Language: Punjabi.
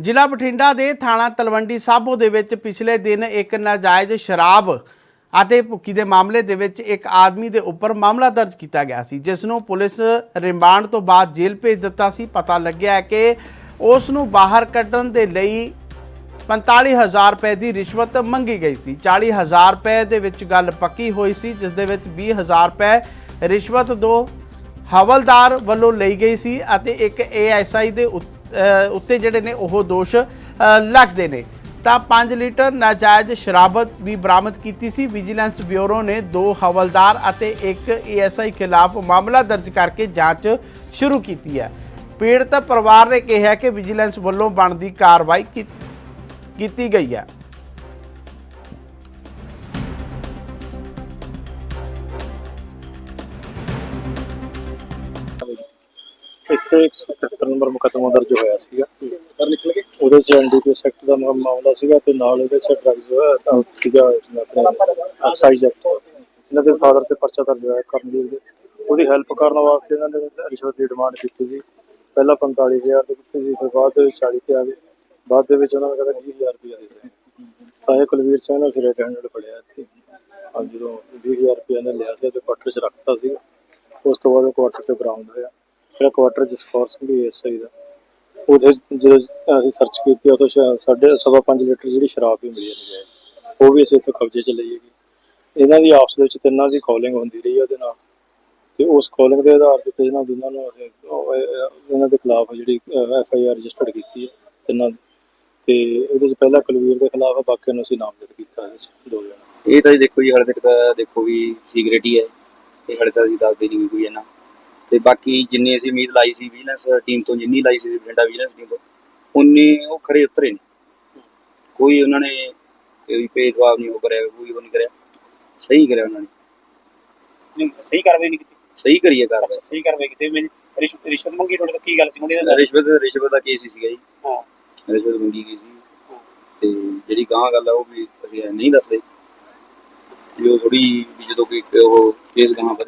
ਜ਼ਿਲ੍ਹਾ ਬਠਿੰਡਾ ਦੇ ਥਾਣਾ ਤਲਵੰਡੀ ਸਾਬੋ ਦੇ ਵਿੱਚ ਪਿਛਲੇ ਦਿਨ ਇੱਕ ਨਾਜਾਇਜ਼ ਸ਼ਰਾਬ ਅਤੇ ਭੁੱਕੀ ਦੇ ਮਾਮਲੇ ਦੇ ਵਿੱਚ ਇੱਕ ਆਦਮੀ ਦੇ ਉੱਪਰ ਮਾਮਲਾ ਦਰਜ ਕੀਤਾ ਗਿਆ ਸੀ, ਜਿਸ ਨੂੰ ਪੁਲਿਸ ਰਿਮਾਂਡ ਤੋਂ ਬਾਅਦ ਜੇਲ੍ਹ ਭੇਜ ਦਿੱਤਾ ਸੀ। ਪਤਾ ਲੱਗਿਆ ਹੈ ਕਿ ਉਸ ਨੂੰ ਬਾਹਰ ਕੱਢਣ ਦੇ ਲਈ 45000 ਰੁਪਏ ਦੀ ਰਿਸ਼ਵਤ ਮੰਗੀ ਗਈ ਸੀ। 40000 ਰੁਪਏ ਦੇ ਵਿੱਚ ਗੱਲ ਪੱਕੀ ਹੋਈ ਸੀ, ਜਿਸ ਦੇ ਵਿੱਚ 20000 ਰੁਪਏ ਰਿਸ਼ਵਤ ਦੋ ਹਵਲਦਾਰ ਵੱਲੋਂ ਲਈ ਗਈ ਸੀ ਅਤੇ ਇੱਕ ਏਐਸਆਈ ਦੇ ਉੱਤੇ ਜਿਹੜੇ ਨੇ ਉਹ ਦੋਸ਼ ਲੱਗਦੇ ਨੇ। ਤਾਂ 5 ਲੀਟਰ ਨਾਜਾਇਜ਼ ਸ਼ਰਾਬ ਵੀ ਬਰਾਮਦ ਕੀਤੀ ਸੀ। ਵਿਜੀਲੈਂਸ ਬਿਊਰੋ ਨੇ ਦੋ ਹਵਲਦਾਰ ਅਤੇ ਇੱਕ ਏਐਸਆਈ ਖਿਲਾਫ ਮਾਮਲਾ ਦਰਜ ਕਰਕੇ ਜਾਂਚ ਸ਼ੁਰੂ ਕੀਤੀ ਹੈ। ਪੀੜਤ ਪਰਿਵਾਰ ਨੇ ਕਿਹਾ ਕਿ ਵਿਜੀਲੈਂਸ ਵੱਲੋਂ ਬਣਦੀ ਕਾਰਵਾਈ ਕੀਤੀ ਗਈ ਹੈ। ਇੱਥੇ 173 ਨੰਬਰ ਮੁਕੱਦਮਾ ਦਰਜ ਹੋਇਆ ਸੀਗਾ। ਪਰ ਨਿਕਲ ਕੇ ਉਹਦੇ ਚ ਐਨਡੀਪੀਐਸ ਐਕਟ ਦਾ ਮਾ- ਮਾਮਲਾ ਸੀਗਾ ਤੇ ਨਾਲ ਉਹਦੇ ਚ ਡਰੱਗਸ ਸੀਗਾ ਐਕਸਾਈਜ਼ ਐਕਟ ਇਹਨਾਂ ਦੇ ਫਾਦਰ ਤੇ ਪਰਚਾ ਦਰਜ ਹੋਇਆ ਕਰਨਵੀਰ ਦੇ ਉਹਦੀ ਹੈਲਪ ਕਰਨ ਵਾਸਤੇ ਇਹਨਾਂ ਨੇ ਰਿਸ਼ਵਤ ਦੀ ਡਿਮਾਂਡ ਕੀਤੀ ਸੀ। ਪਹਿਲਾਂ 45000 ਦੇ ਕੀਤੀ ਸੀ, ਫਿਰ ਬਾਅਦ ਦੇ ਵਿੱਚ 40 ਤੇ ਆ ਗਏ। ਬਾਅਦ ਦੇ ਵਿੱਚ ਉਹਨਾਂ ਨੇ ਕਹਿੰਦਾ 20000 ਰੁਪਇਆ ਦੇ ਦੇ ਤਾਂ ਇਹ ਕੁਲਵੀਰ ਸਿੰਘ ਨੇ ਸਿਰੇ ਹੈਂਡਲ ਫੜਿਆ ਇੱਥੇ। ਹਾਂ ਜਦੋਂ 20000 ਰੁਪਇਆ ਨੇ ਲਿਆ ਸੀ ਤੇ ਕੁਆਟਰ ਚ ਰੱਖਤਾ ਸੀ। ਉਸ ਤੋਂ ਬਾਅਦ ਉਹ ਕੁਆਟਰ ਤੇ ਬਰਾਮਦ ਹੋਇਆ। ਜਿਹੜਾ ਕੁਆਟਰ ਜਸਕੌਰ ਸਿੰਘ ਐਸਆਈ ਦਾ ਉਹਦੇ ਜਦੋਂ ਅਸੀਂ ਸਰਚ ਕੀਤੀ ਉਹ ਤੋਂ ਸ਼ਾ- ਸਾਢੇ ਸਵਾ ਪੰਜ ਲੀਟਰ ਜਿਹੜੀ ਸ਼ਰਾਬ ਵੀ ਮਿਲੀ ਹੈ ਉਹ ਵੀ ਅਸੀਂ ਇੱਥੋਂ ਕਬਜ਼ੇ 'ਚ ਲਈ ਹੈਗੀ। ਇਹਨਾਂ ਦੀ ਆਪਸ ਦੇ ਵਿੱਚ ਤਿੰਨਾਂ ਦੀ ਕਾਲਿੰਗ ਹੁੰਦੀ ਰਹੀ ਉਹਦੇ ਨਾਲ। ਤੇ ਉਸ ਕਾਲਿੰਗ ਦੇ ਆਧਾਰ ਤੇ ਇਹਨਾਂ ਦੋਨਾਂ ਨੂੰ ਅਸੀਂ ਇਹਨਾਂ ਦੇ ਖਿਲਾਫ ਜਿਹੜੀ ਐਫ ਆਈ ਆਰ ਰਜਿਸਟਰਡ ਕੀਤੀ ਹੈ ਤਿੰਨਾਂ ਦੀ। ਤੇ ਇਹਦੇ 'ਚ ਪਹਿਲਾਂ ਕੁਲਵੀਰ ਦੇ ਖਿਲਾਫ ਹੈ, ਬਾਕੀਆਂ ਨੂੰ ਅਸੀਂ ਨਾਮਜ਼ਦ ਕੀਤਾ ਇਹਦੇ 'ਚ ਦੋ ਜਣੇ ਇਹ ਤਾਂ ਜੀ ਦੇਖੋ ਜੀ ਹਰ ਤੱਕ ਦਾ ਦੇਖੋ ਵੀ ਸੀਕ੍ਰੇਟ ਹੀ ਹੈ। ਇਹ ਹਾਲੇ ਤਾਂ ਅਸੀਂ ਦੱਸਦੇ ਨਹੀਂ ਕੋਈ ਇਹਨਾਂ ਤੇ ਬਾਕੀ ਜਿੰਨੀ ਅਸੀਂ ਉਮੀਦ ਲਾਈ ਸੀ ਵਿਜੀਲੈਂਸ ਟੀਮ ਤੋਂ ਜਿੰਨੀ ਲਾਈ ਸੀ ਬਠਿੰਡਾ ਵਿਜੀਲੈਂਸ ਟੀਮ ਤੋਂ ਉਨੀ ਉਹ ਖਰੇ ਉਤਰੇ ਨਹੀਂ ਕੋਈ ਉਹਨਾਂ ਨੇ ਕੋਈ ਭੇਦਭਾਵ ਨਹੀਂ ਉਹ ਕਰਿਆ ਕੋਈ ਉਹ ਨਹੀਂ ਕਰਿਆ। ਸਹੀ ਕਰਿਆ ਉਹਨਾਂ ਨੇ। ਨਹੀਂ, ਸਹੀ ਕਾਰਵਾਈ ਨਹੀਂ ਕੀਤੀ। ਸਹੀ ਕਰੀਏ ਕਾਰਵਾਈ। ਸਹੀ ਕਾਰਵਾਈ ਕੀਤੀ। ਮੈਂ ਰਿਸ਼ਵਤ ਰਿਸ਼ਵਤ ਮੰਗੀ ਤੁਹਾਡੇ ਤੋਂ ਕੀ ਗੱਲ ਸੀ? ਮੁੰਡੇ ਦਾ ਰਿਸ਼ਵਤ ਰਿਸ਼ਵਤ ਦਾ ਕੇਸ ਸੀਗਾ ਜੀ। ਹਾਂ। ਰਿਸ਼ਵਤ ਮੰਗੀ ਗਈ ਸੀ। ਤੇ ਜਿਹੜੀ ਗਾਂ ਗੱਲ ਆ ਉਹ ਵੀ ਅਸੀਂ ਨਹੀਂ ਦੱਸਦੇ। ਵੀ ਉਹ ਥੋੜੀ ਵੀ ਜਦੋਂ ਕੋਈ ਉਹ ਕੇਸ ਗਾਂ ਵਧੇ